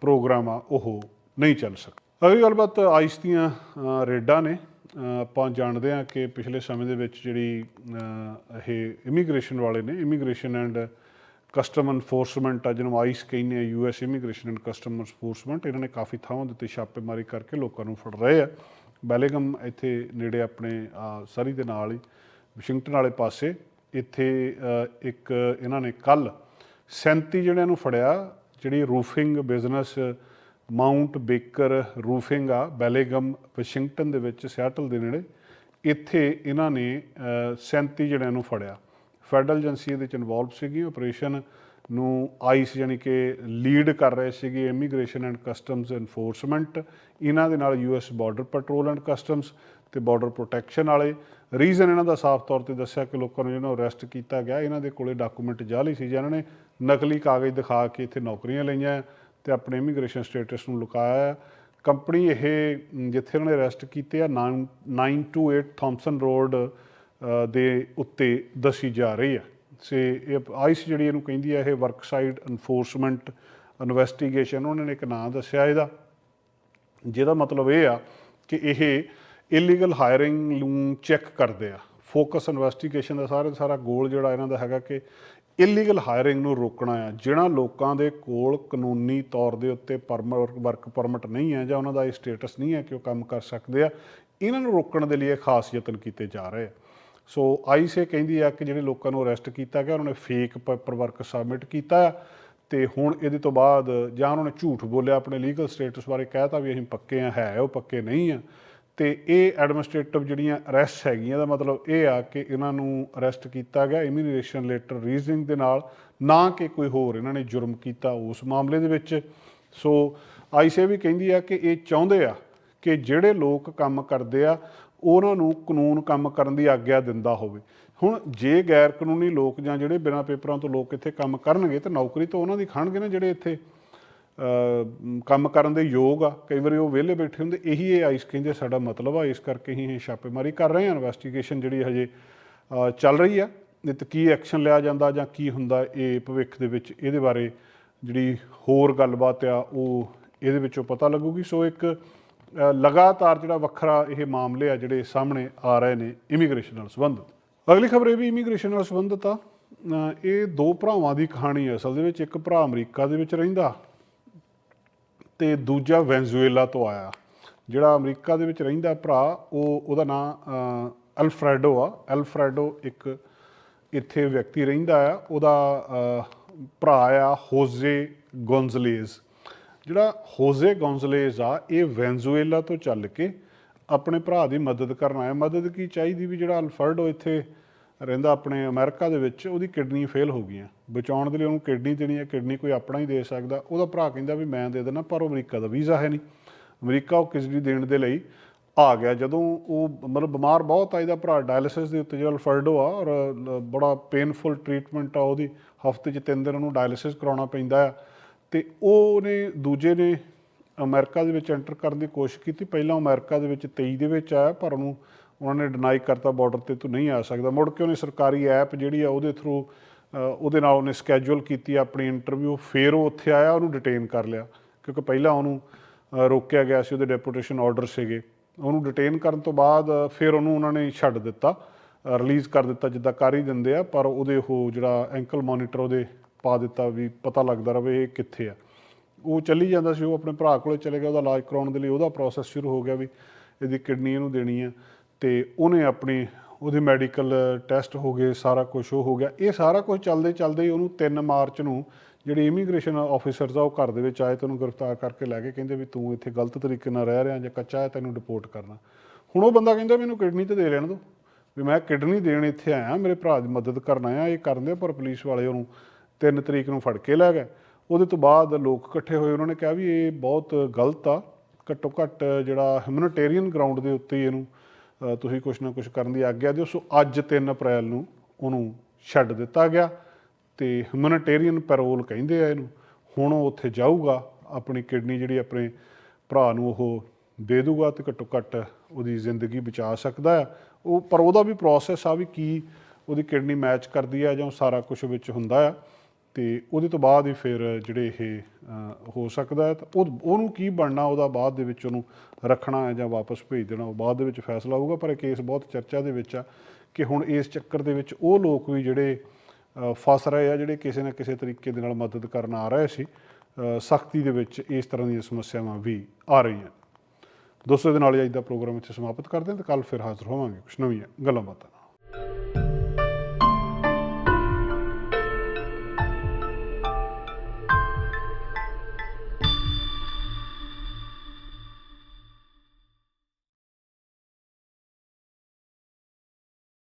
ਪ੍ਰੋਗਰਾਮ ਆ, ਉਹ ਨਹੀਂ ਚੱਲ ਸਕਦਾ। ਅਗਲੀ ਗੱਲਬਾਤ ਆਈਸ ਦੀਆਂ ਰੇਡਾਂ ਨੇ। ਆਪਾਂ ਜਾਣਦੇ ਹਾਂ ਕਿ ਪਿਛਲੇ ਸਮੇਂ ਦੇ ਵਿੱਚ ਜਿਹੜੀ ਇਹ ਇਮੀਗ੍ਰੇਸ਼ਨ ਵਾਲੇ ਨੇ, ਇਮੀਗ੍ਰੇਸ਼ਨ ਐਂਡ ਕਸਟਮ ਐਨਫੋਰਸਮੈਂਟ ਆ ਜਿਹਨੂੰ ਆਈਸ ਕਹਿੰਦੇ ਆ US immigration and custom enforcement. ਇਹਨਾਂ ਨੇ ਕਾਫੀ ਥਾਵਾਂ ਦੇ ਉੱਤੇ ਛਾਪੇਮਾਰੀ ਕਰਕੇ ਲੋਕਾਂ ਨੂੰ ਫੜ ਰਹੇ ਆ। ਬੈਲੇਗਮ ਇੱਥੇ ਨੇੜੇ ਆਪਣੇ ਸਰੀ ਦੇ ਨਾਲ ਹੀ, ਵਾਸ਼ਿੰਗਟਨ ਵਾਲੇ ਪਾਸੇ। ਇੱਥੇ ਇੱਕ ਇਹਨਾਂ ਨੇ ਕੱਲ 37 ਜਿਹੜਿਆਂ ਨੂੰ ਫੜਿਆ, ਜਿਹੜੀ roofing business Mount Baker roofing ਆ ਬੈਲੇਗਮ ਵਾਸ਼ਿੰਗਟਨ ਦੇ ਵਿੱਚ ਸਿਆਟਲ ਦੇ ਨੇੜੇ। ਇੱਥੇ ਇਹਨਾਂ ਨੇ ਅ, 37 ਜਿਹੜਿਆਂ ਨੂੰ ਫੜਿਆ। ਫੈਡਰਲ ਏਜੰਸੀ ਇਹਦੇ ਵਿੱਚ ਇਨਵੋਲਵ ਸੀਗੀ। ਆਪਰੇਸ਼ਨ ਨੂੰ ਆਈਸ ਯਾਨੀ ਕਿ ਲੀਡ ਕਰ ਰਹੇ ਸੀਗੇ ਇਮੀਗ੍ਰੇਸ਼ਨ ਐਂਡ ਕਸਟਮਸ ਐਨਫੋਰਸਮੈਂਟ ਇਹਨਾਂ ਦੇ ਨਾਲ US border patrol and customs ਤੇ ਬਾਰਡਰ ਪ੍ਰੋਟੈਕਸ਼ਨ ਵਾਲੇ। ਰੀਜ਼ਨ ਇਹਨਾਂ ਦਾ ਸਾਫ਼ ਤੌਰ ਤੇ ਦੱਸਿਆ ਕਿ ਲੋਕਾਂ ਨੂੰ ਜਿਹਨਾਂ ਅਰੈਸਟ ਕੀਤਾ ਗਿਆ ਇਹਨਾਂ ਦੇ ਕੋਲੇ ਡਾਕੂਮੈਂਟ ਜਾਲੀ ਸੀ ਜਿਹਨਾਂ ਨੇ ਨਕਲੀ ਕਾਗਜ਼ ਦਿਖਾ ਕੇ ਇੱਥੇ ਨੌਕਰੀਆਂ ਲਈਆਂ। ਤੇ ਆਪਣੇ ਇਮੀਗ੍ਰੇਸ਼ਨ ਸਟੇਟਸ ਨੂੰ ਲੁਕਾਇਆ ਕੰਪਨੀ ਇਹ ਜਿੱਥੇ ਉਹਨਾਂ ਨੇ ਅਰੈਸਟ ਕੀਤੇ ਆ 928 ਥਾਮਸਨ ਰੋਡ ਦੇ ਉੱਤੇ ਦੱਸੀ ਜਾ ਰਹੀ ਹੈ। ਸੇ, ਇਹ ਆਈਸ ਜਿਹੜੀ ਇਹਨੂੰ ਕਹਿੰਦੀ ਹੈ, ਇਹ ਵਰਕਸਾਈਡ ਐਨਫੋਰਸਮੈਂਟ ਇਨਵੈਸਟੀਗੇਸ਼ਨ ਉਹਨਾਂ ਨੇ ਇੱਕ ਨਾਂ ਦੱਸਿਆ ਇਹਦਾ। ਜਿਹਦਾ ਮਤਲਬ ਇਹ ਆ ਕਿ ਇਹ ਇਲੀਗਲ ਹਾਇਰਿੰਗ ਨੂੰ ਚੈੱਕ ਕਰਦੇ ਆ। ਫੋਕਸ ਇਨਵੈਸਟੀਗੇਸ਼ਨ ਦਾ ਸਾਰਾ ਦਾ ਸਾਰਾ ਗੋਲ ਜਿਹੜਾ ਇਹਨਾਂ ਦਾ ਹੈਗਾ ਕਿ ਇਲੀਗਲ ਹਾਇਰਿੰਗ ਨੂੰ ਰੋਕਣਾ ਆ। ਜਿਹੜਾ ਲੋਕਾਂ ਦੇ ਕੋਲ ਕਾਨੂੰਨੀ ਤੌਰ ਦੇ ਉੱਤੇ ਪਰਮਿਟ ਵਰਕ ਪਰਮਿਟ ਨਹੀਂ ਹੈ ਜਾਂ ਉਹਨਾਂ ਦਾ ਇਹ ਸਟੇਟਸ ਨਹੀਂ ਹੈ ਕਿ ਉਹ ਕੰਮ ਕਰ ਸਕਦੇ ਆ, ਇਹਨਾਂ ਨੂੰ ਰੋਕਣ ਦੇ ਲਈ ਇਹ ਖਾਸ ਯਤਨ ਕੀਤੇ ਜਾ ਰਹੇ ਆ। ਸੋ ਆਈਸੇ ਕਹਿੰਦੀ ਆ ਕਿ ਜਿਹੜੇ ਲੋਕਾਂ ਨੂੰ ਅਰੈਸਟ ਕੀਤਾ ਗਿਆ, ਉਹਨਾਂ ਨੇ ਫੇਕ ਪੇਪਰ ਵਰਕ ਸਬਮਿਟ ਕੀਤਾ ਆ ਤੇ ਹੁਣ ਇਹਦੇ ਤੋਂ ਬਾਅਦ ਜਾਂ ਉਹਨਾਂ ਨੇ ਝੂਠ ਬੋਲਿਆ, ਆਪਣੇ ਲੀਗਲ ਸਟੇਟਸ ਬਾਰੇ ਕਹਿਤਾ ਵੀ ਅਸੀਂ ਪੱਕੇ ਆ, ਹੈ ਉਹ ਪੱਕੇ ਨਹੀਂ ਆ। ਤੇ ਇਹ ਐਡਮਿਨਿਸਟ੍ਰੇਟਿਵ ਜਿਹੜੀਆਂ ਅਰੈਸਟ ਹੈਗੀਆਂ ਦਾ ਮਤਲਬ ਇਹ ਆ ਕਿ ਇਹਨਾਂ ਨੂੰ ਅਰੈਸਟ ਕੀਤਾ ਗਿਆ ਇਮੀਗ੍ਰੇਸ਼ਨ ਲੈਟਰ ਰੀਜ਼ਨਿੰਗ ਦੇ ਨਾਲ, ਨਾ ਕਿ ਕੋਈ ਹੋਰ ਇਹਨਾਂ ਨੇ ਜੁਰਮ ਕੀਤਾ ਉਸ ਮਾਮਲੇ ਦੇ ਵਿੱਚ। ਸੋ ਆਈਸੇ ਵੀ ਕਹਿੰਦੀ ਆ ਕਿ ਇਹ ਚਾਹੁੰਦੇ ਆ ਕਿ ਜਿਹੜੇ ਲੋਕ ਕੰਮ ਕਰਦੇ ਆ, ਉਹਨਾਂ ਨੂੰ ਕਾਨੂੰਨ ਕੰਮ ਕਰਨ ਦੀ ਆਗਿਆ ਦਿੰਦਾ ਹੋਵੇ। ਹੁਣ ਜੇ ਗੈਰ ਕਾਨੂੰਨੀ ਲੋਕ ਜਾਂ ਜਿਹੜੇ ਬਿਨਾਂ ਪੇਪਰਾਂ ਤੋਂ ਲੋਕ ਇੱਥੇ ਕੰਮ ਕਰਨਗੇ, ਤਾਂ ਨੌਕਰੀ ਤਾਂ ਉਹਨਾਂ ਦੀ ਖਾਣਗੇ ਨਾ ਜਿਹੜੇ ਇੱਥੇ ਕੰਮ ਕਰਨ ਦੇ ਯੋਗ ਆ। ਕਈ ਵਾਰੀ ਉਹ ਵਿਹਲੇ ਬੈਠੇ ਹੁੰਦੇ, ਇਹੀ ਇਹ ਆਈਸ ਕਹਿੰਦੇ ਸਾਡਾ ਮਤਲਬ ਆ, ਇਸ ਕਰਕੇ ਹੀ ਇਹ ਛਾਪੇਮਾਰੀ ਕਰ ਰਹੇ ਆ। ਇਨਵੈਸਟੀਗੇਸ਼ਨ ਜਿਹੜੀ ਹਜੇ ਚੱਲ ਰਹੀ ਆ। ਇਹ ਤੇ ਕੀ ਐਕਸ਼ਨ ਲਿਆ ਜਾਂਦਾ ਜਾਂ ਕੀ ਹੁੰਦਾ, ਇਹ ਭਵਿੱਖ ਦੇ ਵਿੱਚ ਇਹਦੇ ਬਾਰੇ ਜਿਹੜੀ ਹੋਰ ਗੱਲਬਾਤ ਆ, ਉਹ ਇਹਦੇ ਵਿੱਚੋਂ ਪਤਾ ਲੱਗੂਗੀ। ਸੋ ਇੱਕ ਲਗਾਤਾਰ ਜਿਹੜਾ ਵੱਖਰਾ ਇਹ ਮਾਮਲੇ ਆ ਜਿਹੜੇ ਸਾਹਮਣੇ ਆ ਰਹੇ ਨੇ ਇਮੀਗ੍ਰੇਸ਼ਨ ਨਾਲ ਸੰਬੰਧਿਤ। ਅਗਲੀ ਖਬਰ ਇਹ ਵੀ ਇਮੀਗ੍ਰੇਸ਼ਨ ਨਾਲ ਸੰਬੰਧਿਤ ਆ। ਇਹ ਦੋ ਭਰਾਵਾਂ ਦੀ ਕਹਾਣੀ ਹੈ ਅਸਲ ਦੇ ਵਿੱਚ, ਇੱਕ ਭਰਾ ਅਮਰੀਕਾ ਦੇ ਵਿੱਚ ਰਹਿੰਦਾ। ਤੇ ਦੂਜਾ ਵੈਨਜ਼ੂਏਲਾ ਤੋਂ ਆਇਆ। ਜਿਹੜਾ ਅਮਰੀਕਾ ਦੇ ਵਿੱਚ ਰਹਿੰਦਾ ਭਰਾ, ਉਹ, ਉਹਦਾ ਨਾਮ ਅਲਫਰੈਡੋ ਆ। ਅਲਫਰੈਡੋ ਇੱਕ ਇੱਥੇ ਵਿਅਕਤੀ ਰਹਿੰਦਾ ਆ। ਉਹਦਾ ਭਰਾ ਆ ਹੋਜ਼ੇ ਗੋਂਜ਼ਲੇਜ਼। ਜਿਹੜਾ ਹੋਜ਼ੇ ਗੋਂਜ਼ਲੇਜ਼ ਆ, ਇਹ ਵੈਨਜ਼ੂਏਲਾ ਤੋਂ ਚੱਲ ਕੇ ਆਪਣੇ ਭਰਾ ਦੀ ਮਦਦ ਕਰਨ ਆਇਆ। ਮਦਦ ਕੀ ਚਾਹੀਦੀ ਵੀ ਜਿਹੜਾ ਅਲਫਰਡੋ ਇੱਥੇ ਰਹਿੰਦਾ ਆਪਣੇ ਅਮਰੀਕਾ ਦੇ ਵਿੱਚ, ਉਹਦੀ ਕਿਡਨੀ ਫੇਲ ਹੋ ਗਈਆਂ। ਬਚਾਉਣ ਦੇ ਲਈ ਉਹਨੂੰ ਕਿਡਨੀ ਦੇਣੀ ਹੈ, ਕਿਡਨੀ ਕੋਈ ਆਪਣਾ ਹੀ ਦੇ ਸਕਦਾ। ਉਹਦਾ ਭਰਾ ਕਹਿੰਦਾ ਵੀ ਮੈਂ ਦੇ ਦੇਣਾ ਪਰ ਉਹ ਅਮਰੀਕਾ ਦਾ ਵੀਜ਼ਾ ਹੈ ਨਹੀਂ। ਅਮਰੀਕਾ ਉਹ ਕਿਡਨੀ ਦੇਣ ਦੇ ਲਈ ਆ ਗਿਆ। ਜਦੋਂ ਉਹ ਮਤਲਬ ਬਿਮਾਰ ਬਹੁਤ ਆ, ਇਹਦਾ ਭਰਾ ਡਾਇਲਿਸਿਸ ਦੇ ਉੱਤੇ ਜਿਹੜਾ ਅਲਫਰਡੋ ਆ, ਔਰ ਬੜਾ ਪੇਨਫੁਲ ਟ੍ਰੀਟਮੈਂਟ ਆ ਉਹਦੀ। ਹਫ਼ਤੇ 'ਚ ਤਿੰਨ ਦਿਨ ਉਹਨੂੰ ਡਾਇਲਿਸਿਸ ਕਰਾਉਣਾ ਪੈਂਦਾ ਆ। ਤੇ ਉਹਨੇ ਦੂਜੇ ਨੇ ਅਮਰੀਕਾ ਦੇ ਵਿੱਚ ਐਂਟਰ ਕਰਨ ਦੀ ਕੋਸ਼ਿਸ਼ ਕੀਤੀ। ਪਹਿਲਾਂ ਅਮਰੀਕਾ ਦੇ ਵਿੱਚ 23 ਦੇ ਵਿੱਚ ਆਇਆ, ਪਰ ਉਹਨੂੰ, ਉਹਨਾਂ ਨੇ ਡਿਨਾਈ ਕਰਤਾ ਬਾਰਡਰ ਤੇ, ਤੂੰ ਨਹੀਂ ਆ ਸਕਦਾ। ਮੁੜ ਕੇ ਉਹਨੇ ਸਰਕਾਰੀ ਐਪ ਜਿਹੜੀ ਆ, ਉਹਦੇ ਥਰੂ ਉਹਦੇ ਨਾਲ ਉਹਨੇ ਸਕੇਜੂਲ ਕੀਤੀ ਆਪਣੀ ਇੰਟਰਵਿਊ ਫਿਰ ਉਹ ਉੱਥੇ ਆਇਆ, ਉਹਨੂੰ ਡਿਟੇਨ ਕਰ ਲਿਆ। ਕਿਉਂਕਿ ਪਹਿਲਾਂ ਉਹਨੂੰ ਰੋਕਿਆ ਗਿਆ ਸੀ ਉਹਦੇ ਡੈਪੂਟੇਸ਼ਨ ਆਰਡਰ ਸੀਗੇ। ਉਹਨੂੰ ਡਿਟੇਨ ਕਰਨ ਤੋਂ ਬਾਅਦ, ਫਿਰ ਉਹਨੂੰ ਉਹਨਾਂ ਨੇ ਛੱਡ ਦਿੱਤਾ ਰਿਲੀਜ਼ ਕਰ ਦਿੱਤਾ, ਜਿੱਦਾਂ ਕਰ ਹੀ ਦਿੰਦੇ ਆ, ਪਰ ਉਹਦੇ ਉਹ ਜਿਹੜਾ ਐਂਕਲ ਮੋਨੀਟਰ ਉਹਦੇ ਪਾ ਦਿੱਤਾ ਵੀ ਪਤਾ ਲੱਗਦਾ ਰਵੇ ਇਹ ਕਿੱਥੇ ਆ। ਉਹ ਚੱਲੀ ਜਾਂਦਾ ਸੀ, ਉਹ ਆਪਣੇ ਭਰਾ ਕੋਲੇ ਚਲੇ ਗਿਆ, ਉਹਦਾ ਇਲਾਜ ਕਰਾਉਣ ਦੇ ਲਈ ਉਹਦਾ ਪ੍ਰੋਸੈਸ ਸ਼ੁਰੂ ਹੋ ਗਿਆ ਵੀ ਇਹਦੀ ਕਿਡਨੀ ਇਹਨੂੰ ਦੇਣੀ ਆ। ਤੇ ਉਹਨੇ ਆਪਣੀ ਉਹਦੇ ਮੈਡੀਕਲ ਟੈਸਟ ਹੋ ਗਏ, ਸਾਰਾ ਕੁਝ ਉਹ ਹੋ ਗਿਆ। ਇਹ ਸਾਰਾ ਕੁਝ ਚੱਲਦੇ ਚੱਲਦੇ ਹੀ ਉਹਨੂੰ 3 ਮਾਰਚ ਨੂੰ ਜਿਹੜੇ ਇਮੀਗ੍ਰੇਸ਼ਨ ਆਫੀਸਰਸ ਆ, ਉਹ ਘਰ ਦੇ ਵਿੱਚ ਆਏ ਤੇ ਉਹਨੂੰ ਗ੍ਰਿਫਤਾਰ ਕਰਕੇ ਲੈ ਕੇ ਕਹਿੰਦੇ ਵੀ ਤੂੰ ਇੱਥੇ ਗਲਤ ਤਰੀਕੇ ਨਾਲ ਰਹਿ ਰਿਹਾ ਜਾਂ ਕੱਚਾ ਹੈ, ਤੈਨੂੰ ਡਿਪੋਰਟ ਕਰਨਾ। ਹੁਣ ਉਹ ਬੰਦਾ ਕਹਿੰਦਾ, ਮੈਨੂੰ ਕਿਡਨੀ ਤੇ ਦੇ ਲੈਣ ਦਿਓ ਵੀ ਮੈਂ ਕਿਡਨੀ ਦੇਣ ਇੱਥੇ ਆਇਆ, ਮੇਰੇ ਭਰਾ ਦੀ ਮਦਦ ਕਰਨ ਆਇਆ, ਇਹ ਕਰਦੇ ਪਰ ਪੁਲਿਸ ਵਾਲੇ ਉਹਨੂੰ 3 ਤਰੀਕ ਨੂੰ ਫੜ ਕੇ ਲੈ ਗਏ। ਉਹਦੇ ਤੋਂ ਬਾਅਦ ਲੋਕ ਇਕੱਠੇ ਹੋਏ, ਉਹਨਾਂ ਨੇ ਕਿਹਾ ਵੀ ਇਹ ਬਹੁਤ ਗਲਤ ਆ। ਘੱਟੋ ਘੱਟ ਜਿਹੜਾ ਹਿਊਮਨਿਟੇਰੀਅਨ ਗਰਾਊਂਡ ਦੇ ਉੱਤੇ ਇਹਨੂੰ ਤੁਸੀਂ ਕੁਛ ਨਾ ਕੁਛ ਕਰਨ ਦੀ ਆਗਿਆ ਦਿਓ। ਸੋ ਅੱਜ 3 ਅਪ੍ਰੈਲ ਨੂੰ ਉਹਨੂੰ ਛੱਡ ਦਿੱਤਾ ਗਿਆ ਤੇ ਹਿਊਮਨਿਟੇਰੀਅਨ ਪੈਰੋਲ ਕਹਿੰਦੇ ਆ ਇਹਨੂੰ। ਹੁਣ ਉਹ ਉੱਥੇ ਜਾਊਗਾ, ਆਪਣੀ ਕਿਡਨੀ ਜਿਹੜੀ ਆਪਣੇ ਭਰਾ ਨੂੰ ਉਹ ਦੇ ਦੂਗਾ ਤੇ ਘੱਟੋ ਘੱਟ ਉਹਦੀ ਜ਼ਿੰਦਗੀ ਬਚਾ ਸਕਦਾ ਆ। ਉਹ ਪਰ ਉਹਦਾ ਵੀ ਪ੍ਰੋਸੈਸ ਆ ਵੀ ਕੀ ਉਹਦੀ ਕਿਡਨੀ ਮੈਚ ਕਰਦੀ ਆ ਜਾਂ ਉਹ ਸਾਰਾ ਕੁਝ ਵਿੱਚ ਹੁੰਦਾ ਆ। ਤੇ ਉਹਦੇ ਤੋਂ ਬਾਅਦ ਹੀ ਫਿਰ ਜਿਹੜੇ ਇਹ ਹੋ ਸਕਦਾ ਹੈ ਤਾਂ ਉਹ, ਉਹਨੂੰ ਕੀ ਬਣਨਾ, ਉਹਦਾ ਬਾਅਦ ਦੇ ਵਿੱਚ ਉਹਨੂੰ ਰੱਖਣਾ ਹੈ ਜਾਂ ਵਾਪਸ ਭੇਜ ਦੇਣਾ, ਉਹ ਬਾਅਦ ਦੇ ਵਿੱਚ ਫੈਸਲਾ ਹੋਊਗਾ, ਪਰ ਇਹ ਕੇਸ ਬਹੁਤ ਚਰਚਾ ਦੇ ਵਿੱਚ ਆ ਕਿ ਹੁਣ ਇਸ ਚੱਕਰ ਦੇ ਵਿੱਚ ਉਹ ਲੋਕ ਵੀ ਜਿਹੜੇ ਫਸ ਰਹੇ ਆ, ਜਿਹੜੇ ਕਿਸੇ ਨਾ ਕਿਸੇ ਤਰੀਕੇ ਦੇ ਨਾਲ ਮਦਦ ਕਰਨ ਆ ਰਹੇ ਸੀ ਸਖਤੀ ਦੇ ਵਿੱਚ ਇਸ ਤਰ੍ਹਾਂ ਦੀਆਂ ਸਮੱਸਿਆਵਾਂ ਵੀ ਆ ਰਹੀਆਂ। ਦੋਸਤੋ ਦੇ ਨਾਲ ਹੀ ਅੱਜ ਦਾ ਪ੍ਰੋਗਰਾਮ ਇੱਥੇ ਸਮਾਪਤ ਕਰਦੇ ਹਾਂ ਤੇ ਕੱਲ ਫਿਰ ਹਾਜ਼ਰ ਹੋਵਾਂਗੇ। ਕੁਝ ਨਵੀਆਂ ਗੱਲਾਂ ਬਾਤਾਂ